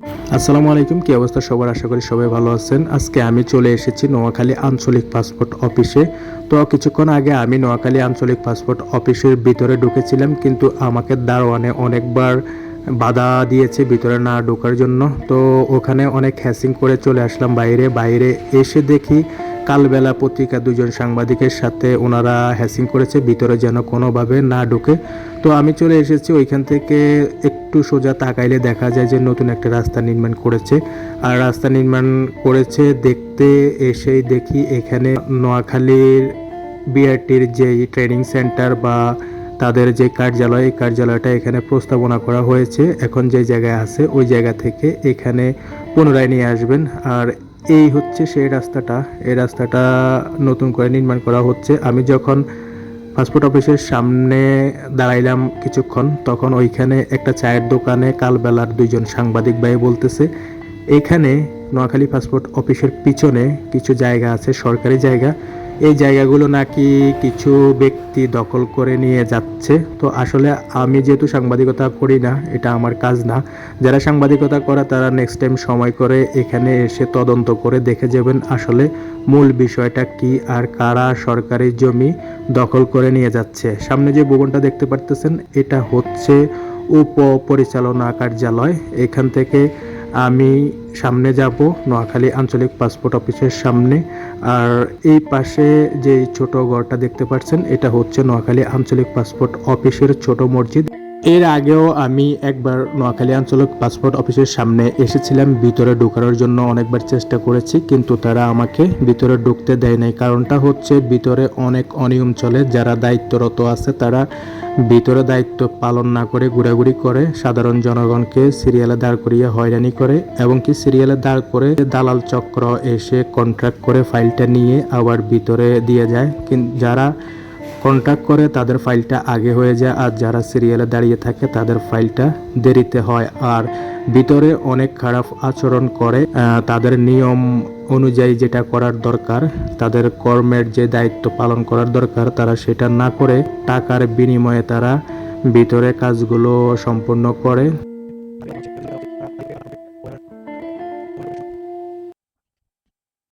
আসসালামু আলাইকুম, কি অবস্থা সবার? আশা করি সবাই ভালো আছেন। আজকে আমি চলে এসেছি নোয়াখালী আঞ্চলিক পাসপোর্ট অফিসে। তো কিছুক্ষণ আগে আমি নোয়াখালী আঞ্চলিক পাসপোর্ট অফিসের ভিতরে ঢুকেছিলাম, কিন্তু আমাকে দারোয়ানে অনেকবার বাধা দিয়েছে ভিতরে না ঢোকার জন্য। তো ওখানে অনেক হ্যাসিং করে চলে আসলাম বাইরে। বাইরে এসে দেখি কালবেলা পত্রিকা দুজন সাংবাদিকের সাথে ওনারা হ্যাসিং করেছে, ভিতরে যেন কোনোভাবে না ঢুকে। তো আমি চলে এসেছি, ওইখান থেকে একটু সোজা তাকাইলে দেখা যায় যে নতুন একটা রাস্তা নির্মাণ করেছে। আর রাস্তা নির্মাণ করেছে দেখতে এসেই দেখি এখানে নোয়াখালীর বিআরটির যেই ট্রেনিং সেন্টার বা তাদের যে কার্যালয়, এই কার্যালয়টা এখানে প্রস্তাবনা করা হয়েছে। এখন যে জায়গায় আছে, ওই জায়গা থেকে এখানে পুনরায় নিয়ে আসবেন। আর এই হচ্ছে সেই রাস্তাটা। এই রাস্তাটা নতুন করে নির্মাণ করা হচ্ছে। আমি যখন পাসপোর্ট অফিসের সামনে দাঁড়াইলাম কিছুক্ষণ, তখন ওইখানে একটা চায়ের দোকানে কালবেলার দুইজন সাংবাদিক ভাই বলতেছে, এখানে নোয়াখালী পাসপোর্ট অফিসের পিছনে কিছু জায়গা আছে, সরকারি জায়গা। এই জায়গাগুলো নাকি কিছু ব্যক্তি দখল করে নিয়ে যাচ্ছে। তো আসলে আমি যেহেতু সাংবাদিকতা করি না, এটা আমার কাজ না। যারা সাংবাদিকতা করে, তারা নেক্সট টাইম সময় করে এখানে এসে তদন্ত করে দেখে যাবেন আসলে মূল বিষয়টা কি আর কারা সরকারি জমি দখল করে নিয়ে যাচ্ছে। সামনে যে ভবনটা দেখতে পারতেছেন, এটা হচ্ছে উপ পরিচালনা কার্যালয়। এখান থেকে আমি সামনে যাব নোয়াখালী আঞ্চলিক পাসপোর্ট অফিসের সামনে। আর এই পাশে যে ছোট ঘরটা দেখতে পাচ্ছেন, এটা হচ্ছে নোয়াখালী আঞ্চলিক পাসপোর্ট অফিসের ছোট মসজিদ। এর আগেও আমি একবার নোয়াখালী আঞ্চলিক পাসপোর্ট অফিসের সামনে এসেছিলাম, ভিতরে ঢোকানোর জন্য অনেকবার চেষ্টা করেছি, কিন্তু তারা আমাকে ভিতরে ঢুকতে দেয় নাই। কারণটা হচ্ছে ভিতরে অনেক অনিয়ম চলে, যারা দায়িত্বরত আছে তারা ভিতরে দায়িত্ব পালন না করে ঘোরাঘুরি করে, সাধারণ জনগণকে সিরিয়ালে দাঁড় করিয়ে হয়রানি করে, এবং কি সিরিয়ালে দাঁড় করে দালাল চক্র এসে কন্ট্রাক্ট করে ফাইলটা নিয়ে আবার ভিতরে দিয়ে যায়। যারা কন্ট্যাক্ট করে, তাদের ফাইলটা আগে হয়ে যায় আর যারা সিরিয়ালে দাঁড়িয়ে থাকে, তাদের ফাইলটা দেরিতে হয়। আর ভিতরে অনেক খারাপ আচরণ করে তাদের নিয়ম অনুযায়ী যেটা করার দরকার, তাদের কর্মের যে দায়িত্ব পালন করার দরকার, তারা সেটা না করে টাকার বিনিময়ে তারা ভিতরে কাজগুলো সম্পূর্ণ করে।